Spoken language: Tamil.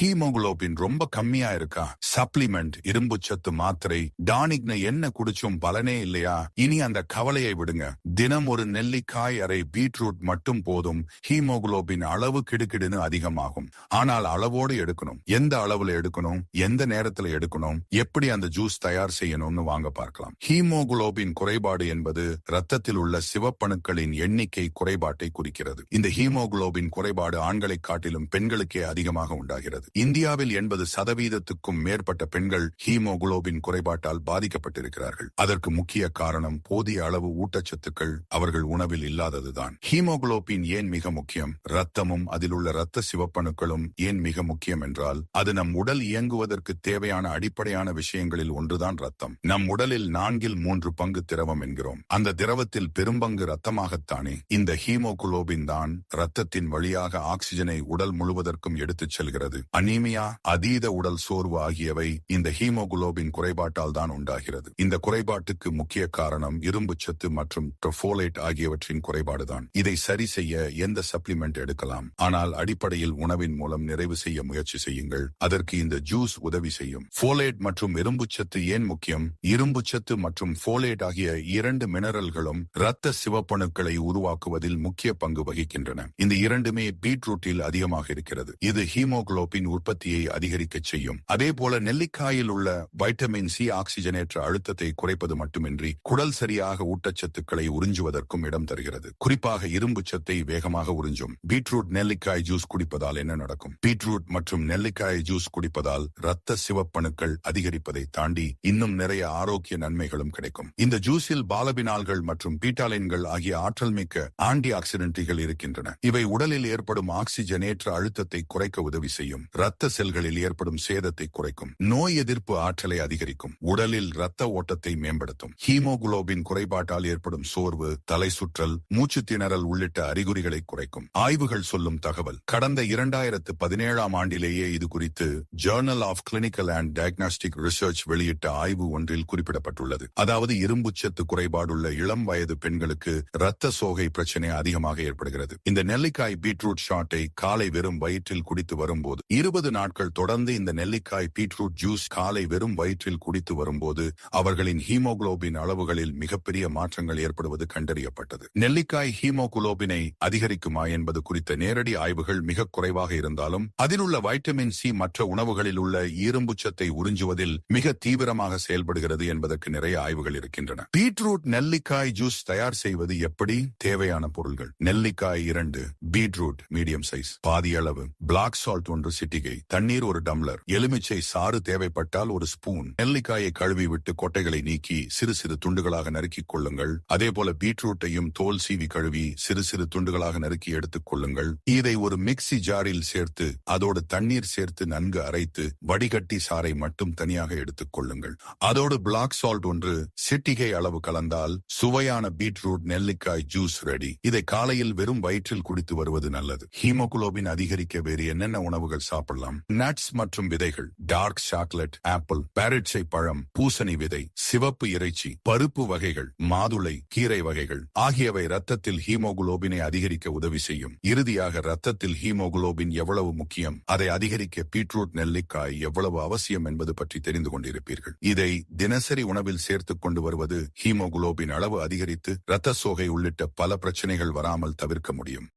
ஹீமோகுளோபின் ரொம்ப கம்மியா இருக்கா? சப்ளிமெண்ட் இரும்பு சத்து மாத்திரை டானிக்னு என்ன குடிச்சும் பலனே இல்லையா? இனி அந்த கவலையை விடுங்க. தினம் ஒரு நெல்லிக்காய் அரை பீட்ரூட் மட்டும் போதும். ஹீமோகுளோபின் அளவு கிடுகிடுன்னு அதிகமாகும். ஆனால் அளவோடு எடுக்கணும். எந்த அளவுல எடுக்கணும்? எந்த நேரத்துல எடுக்கணும்? எப்படி அந்த ஜூஸ் தயார் செய்யணும்னு வாங்க பார்க்கலாம். ஹீமோகுளோபின் குறைபாடு என்பது ரத்தத்தில் உள்ள சிவப்பணுக்களின் எண்ணிக்கை குறைபாட்டை குறிக்கிறது. இந்த ஹீமோகுளோபின் குறைபாடு ஆண்களை காட்டிலும் பெண்களுக்கே அதிகமாக உண்டாகிறது. இந்தியாவில் எண்பது சதவீதத்துக்கும் மேற்பட்ட பெண்கள் ஹீமோகுளோபின் குறைபாட்டால் பாதிக்கப்பட்டிருக்கிறார்கள். அதற்கு முக்கிய காரணம் போதிய அளவு ஊட்டச்சத்துக்கள் அவர்கள் உணவில் இல்லாததுதான். ஹீமோகுளோபின் ஏன் மிக முக்கியம்? ரத்தமும் அதில் உள்ள இரத்த சிவப்பணுக்களும் ஏன் மிக முக்கியம் என்றால் அது நம் உடல் இயங்குவதற்கு தேவையான அடிப்படையான விஷயங்களில் ஒன்றுதான் ரத்தம் நம் உடலில் நான்கில் மூன்று பங்கு திரவம் என்கிறோம். அந்த திரவத்தில் பெரும்பங்கு ரத்தமாகத்தானே இந்த ஹீமோகுளோபின் தான் ரத்தத்தின் வழியாக ஆக்சிஜனை உடல் முழுவதற்கும் எடுத்துச் செல்கிறது. அனீமியா அதீத உடல் சோர்வு ஆகியவை இந்த ஹீமோகுளோபின் குறைபாட்டால் தான் உண்டாகிறது. இந்த குறைபாட்டுக்கு முக்கிய காரணம் இரும்பு சத்து மற்றும் ட்ரோஃபோலேட் ஆகியவற்றின் குறைபாடுதான். இதை சரி செய்ய எந்த சப்ளிமெண்ட் எடுக்கலாம்? ஆனால் அடிப்படையில் உணவின் மூலம் நிறைவு செய்ய முயற்சி செய்யுங்கள். அதற்கு இந்த ஜூஸ் உதவி செய்யும். ஃபோலேட் மற்றும் இரும்பு சத்து ஏன் முக்கியம்? இரும்பு சத்து மற்றும் ஃபோலேட் ஆகிய இரண்டு மினரல்களும் இரத்த சிவப்பணுக்களை உருவாக்குவதில் முக்கிய பங்கு வகிக்கின்றன. இந்த இரண்டுமே பீட்ரூட்டில் அதிகமாக இருக்கிறது. இது ஹீமோகுளோபின் உற்பத்தியை அதிகரிக்க செய்யும். அதே போல நெல்லிக்காயில் உள்ள வைட்டமின் சி ஆக்சிஜனேற்ற அழுத்தத்தை குறைப்பது மட்டுமின்றி குடல் சரியாக ஊட்டச்சத்துக்களை உறிஞ்சுவதற்கும் இடம் தருகிறது. குறிப்பாக இரும்பு சத்தை வேகமாக உறிஞ்சும். பீட்ரூட் நெல்லிக்காய் ஜூஸ் குடிப்பதால் என்ன நடக்கும்? பீட்ரூட் மற்றும் நெல்லிக்காய் ஜூஸ் குடிப்பதால் இரத்த சிவப்பணுக்கள் அதிகரிப்பதை தாண்டி இன்னும் நிறைய ஆரோக்கிய நன்மைகளும் கிடைக்கும். இந்த ஜூஸில் பாலபினால்கள் மற்றும் பீட்டாலின்கள் ஆகிய ஆற்றல் மிக்க ஆன்டி ஆக்சிடென்ட்கள் இருக்கின்றன. இவை உடலில் ஏற்படும் ஆக்சிஜனேற்ற அழுத்தத்தை குறைக்க உதவி செய்யும். இரத்த செல்களில் ஏற்படும் சேதத்தை குறைக்கும். நோய் எதிர்ப்பு ஆற்றலை அதிகரிக்கும். உடலில் இரத்த ஓட்டத்தை மேம்படுத்தும். ஹீமோகுளோபின் குறைபாட்டால் ஏற்படும் சோர்வு தலை சுற்றல் மூச்சு திணறல் உள்ளிட்ட அறிகுறிகளை குறைக்கும். ஆய்வுகள் சொல்லும் தகவல். கடந்த இரண்டாயிரத்து பதினேழாம் ஆண்டிலேயே இது குறித்து journal of clinical and diagnostic research வெளியிட்ட ஆய்வு ஒன்றில் குறிப்பிடப்பட்டுள்ளது. அதாவது இரும்புச்சத்து குறைபாடுள்ள இளம் வயது பெண்களுக்கு இரத்த சோகை பிரச்சனை அதிகமாக ஏற்படுகிறது. இந்த நெல்லிக்காய் பீட்ரூட் ஷாட்டை காலை வெறும் வயிற்றில் குடித்து வரும்போது இரு இருபது நாட்கள் தொடர்ந்து இந்த நெல்லிக்காய் பீட்ரூட் ஜூஸ் காலை வெறும் வயிற்றில் குடித்து வரும்போது அவர்களின் ஹீமோகுளோபின் அளவுகளில் மிகப்பெரிய மாற்றங்கள் ஏற்படுவது கண்டறியப்பட்டது. நெல்லிக்காய் ஹீமோகுளோபினை அதிகரிக்குமா என்பது குறித்த நேரடி ஆய்வுகள் மிக குறைவாக இருந்தாலும் அதில் உள்ள வைட்டமின் சி மற்ற உணவுகளில் உள்ள இரும்புச்சத்தை உறிஞ்சுவதில் மிக தீவிரமாக செயல்படுகிறது என்பதற்கு நிறைய ஆய்வுகள் இருக்கின்றன. பீட்ரூட் நெல்லிக்காய் ஜூஸ் தயார் செய்வது எப்படி? தேவையான பொருள்கள். நெல்லிக்காய் இரண்டு பீட்ரூட் மீடியம் சைஸ். பாதி அளவு. பிளாக் சால்ட் ஒன்று பெட்டிகை தண்ணீர் ஒரு டம்ளர் எலுமிச்சை சாறு தேவைப்பட்டால் ஒரு ஸ்பூன் நெல்லிக்காயை கழுவி விட்டு கொட்டைகளை நீக்கி சிறு சிறு துண்டுகளாக நறுக்கிக் கொள்ளுங்கள். அதே போல பீட்ரூட்டையும் தோல் சீவி கழுவி சிறு சிறு துண்டுகளாக நறுக்கி எடுத்துக் கொள்ளுங்கள். இதை ஒரு மிக்ஸி ஜாரில் சேர்த்து அதோடு தண்ணீர் சேர்த்து நன்கு அரைத்து வடிகட்டி சாறை மட்டும் தனியாக எடுத்துக் கொள்ளுங்கள். அதோடு பிளாக் சால்ட் ஒன்று சிட்டிகை அளவு கலந்தால் சுவையான பீட்ரூட் நெல்லிக்காய் ஜூஸ் ரெடி. இதை காலையில் வெறும் வயிற்றில் குடித்து வருவது நல்லது. ஹீமோகுளோபின் அதிகரிக்க வேறு என்னென்ன உணவுகள் சாப்பிடலாம். நட்ஸ் மற்றும் விதைகள். டார்க் சாக்லேட் ஆப்பிள் பேரட்சை பழம் பூசணி விதை சிவப்பு இறைச்சி பருப்பு வகைகள் மாதுளை கீரை வகைகள் ஆகியவை ரத்தத்தில் ஹீமோகுளோபினை அதிகரிக்க உதவி செய்யும். இறுதியாக ரத்தத்தில் ஹீமோகுளோபின் எவ்வளவு முக்கியம்? அதை அதிகரிக்க பீட்ரூட் நெல்லிக்காய் எவ்வளவு அவசியம் என்பது பற்றி தெரிந்து கொண்டிருப்பீர்கள். இதை தினசரி உணவில் சேர்த்துக் கொண்டு வருவது ஹீமோகுளோபின் அளவு அதிகரித்து இரத்த சோகை உள்ளிட்ட பல பிரச்சனைகள் வராமல் தவிர்க்க முடியும்.